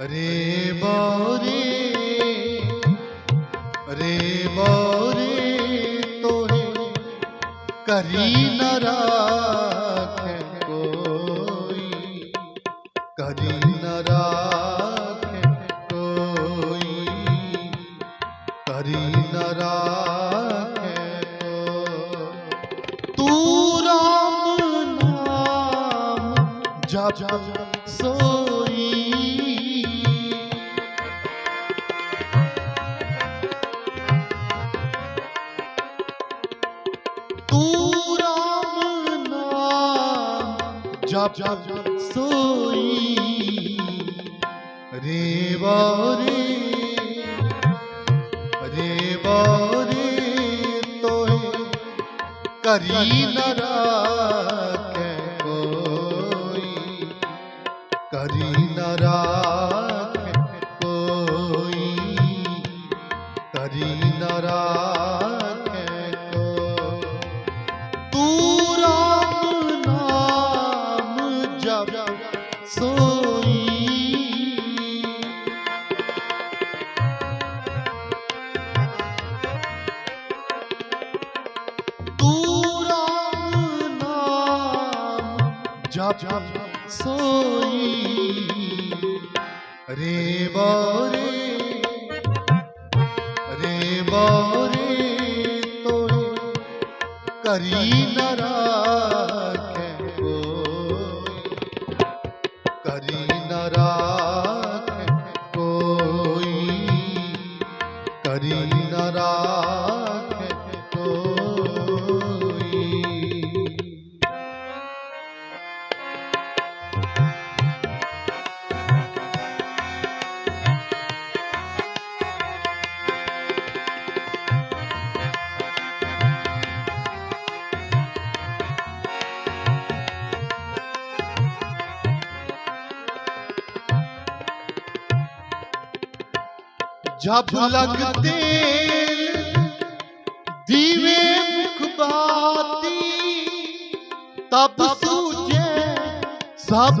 ਰੇ ਬੋਰੇ ਰੇ ਬੋਰੇ ਤੋਹੇ ਕਰੀ ਨ ਰਾਖੇ ਕੋਈ ਕਰੀ ਨ ਰਾਖੇ ਕੋਈ ਕਰੀ ਨ ਰਾਖੇ ਕੋ ਤੂੰ ਰਾਮ ਨਾਮ ਜਪ ਜਪ ਸੋਈ ਰੇ ਵਾਰੇ ਰੇ ਵਾਰੇ ਤੋਏ ਕਰੀ ਨਰਾ ਤੂੰ ਰਾਮ ਨਾਮ ਰੇ ਰੇ ਬੋਰੇ ਤੋਏ ਕਰੀ ਨਾ ਕਰੀ ਨਾ ਜਬ ਲਗਦੇ ਦੀਵੇ ਮੁਖ ਬਾਤੀ ਤਬ ਸੂਝੇ ਸਭ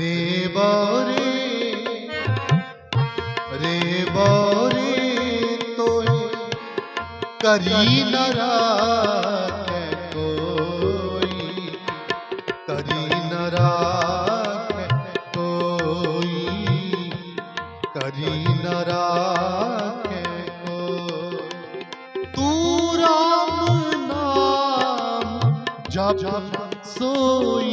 ਰੇ ਬੋਰੇ ਰੇ ਬੋਰੇ ਤੋਏ ਕਰੀ ਨਰਾ ਜਪ ਸੋਈ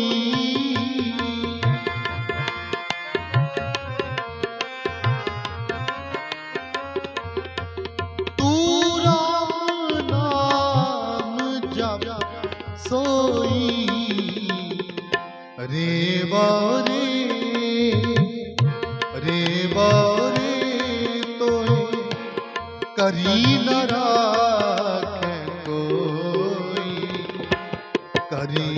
न राखे कोई करी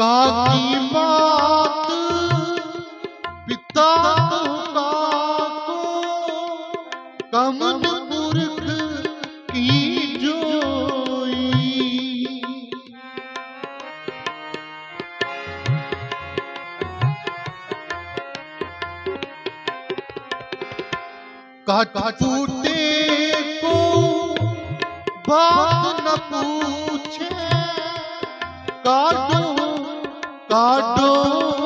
ਕਾਲ ਕੀ ਬਾਤ? ਪਿਤਾ ਕਾ ਕੋ ਕਮਨ ਪੁਰਖ ਕੀ ਜੋਈ? ਕਟ ਟੂਟੇ ਕੋ ਬਾਤ ਨ ਪੂਛੇ ਕਾਟ ਕਾਡੋਈ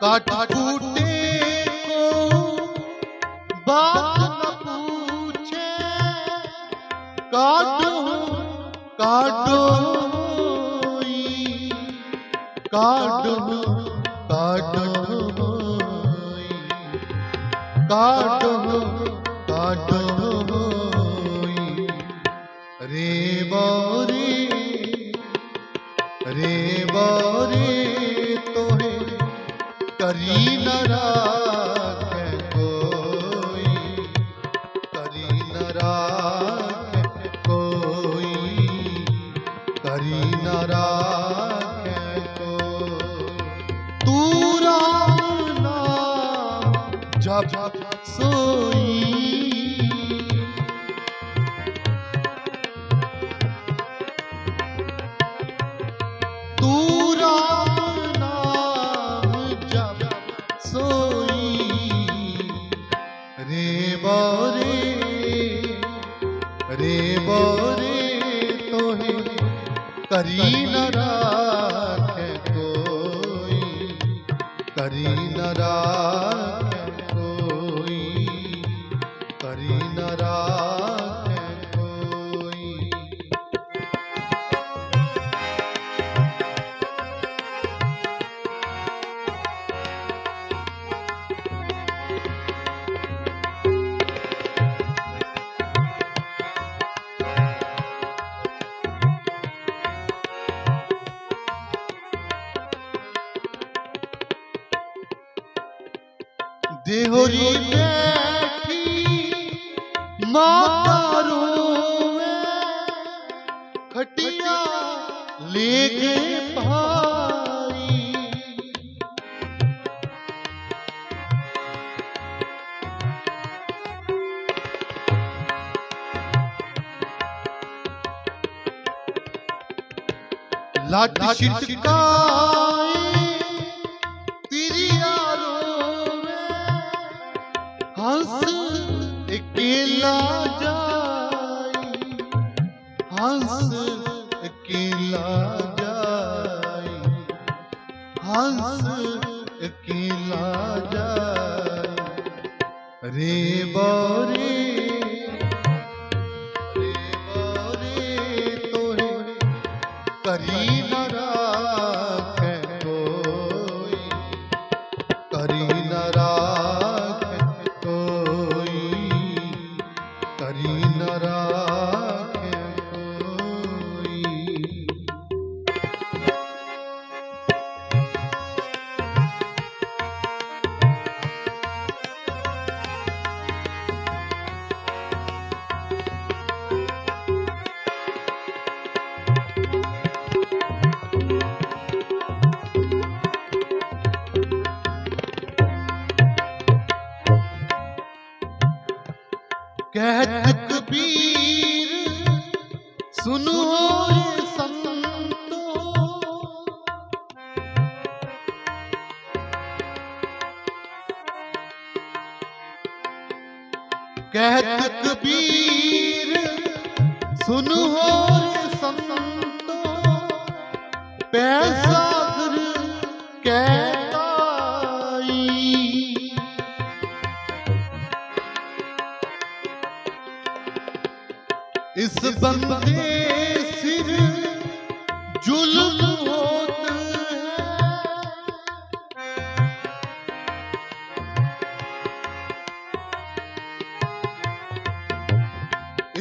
ਕਾਟ ਕੂਟੇ ਕੋ ਬਾਤ ਕਾਡੋ ਕਾਡੋ ਕਾਟੋ ਕਾਟੋ ਕਾਟੋ ਜਪ ਸੋਈ ਤੂੰ ਰਾਮ ਸੋਈ ਰੇ ਬੋਰੇ ਰੇ ਬੋਰੇ ਤੋਹੇ ਕਰੀ ਨਰਾ ਰੂਵੇਂ ਖਟਿਆ ਲੇਖ ਭਾਈ ਲੱਟ ਛਿਟਕਾਏ ਤੇਰੀ ਆਰੋਵੇਂ ਹੰਸ ਇਕੱਲਾ ਹੰਸ ਕੀ ਲਾਜਾ ਰੇ ਬੋ ਕਹਿ ਤਕਬੀਰ ਸੁਨੋ ਏ ਸੰਤੋ। ਕਹਿ ਤਕਬੀਰ ਸੁਨੋ ਏ ਸੰਤੋ। ਪੈਸਾ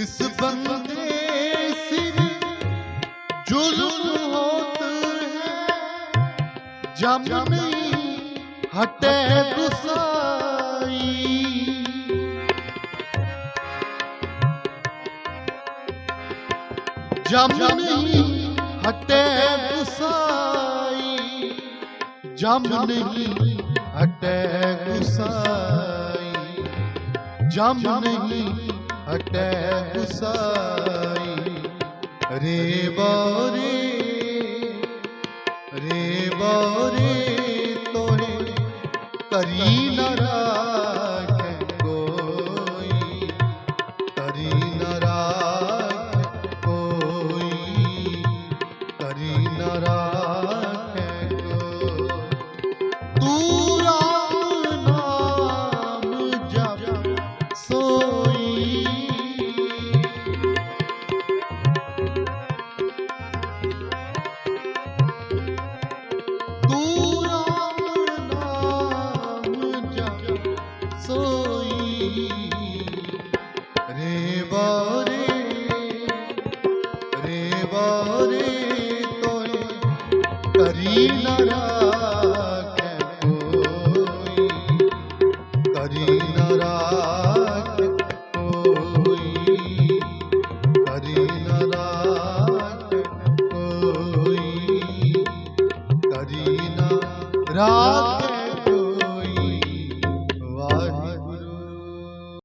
है इस बंदे सिर जुल्म होत है जम नहीं हटे गुसाई जम नहीं हटे गुसाई जम नहीं हटे गुसाई जम नहीं ਹਟੈ ਗੁਸਾਈ ਰੇ ਬੋਰੇ ਰੇ ਬੋਰੇ ਤੋਰੇ ਕਰੀ ਨਰਾ 야.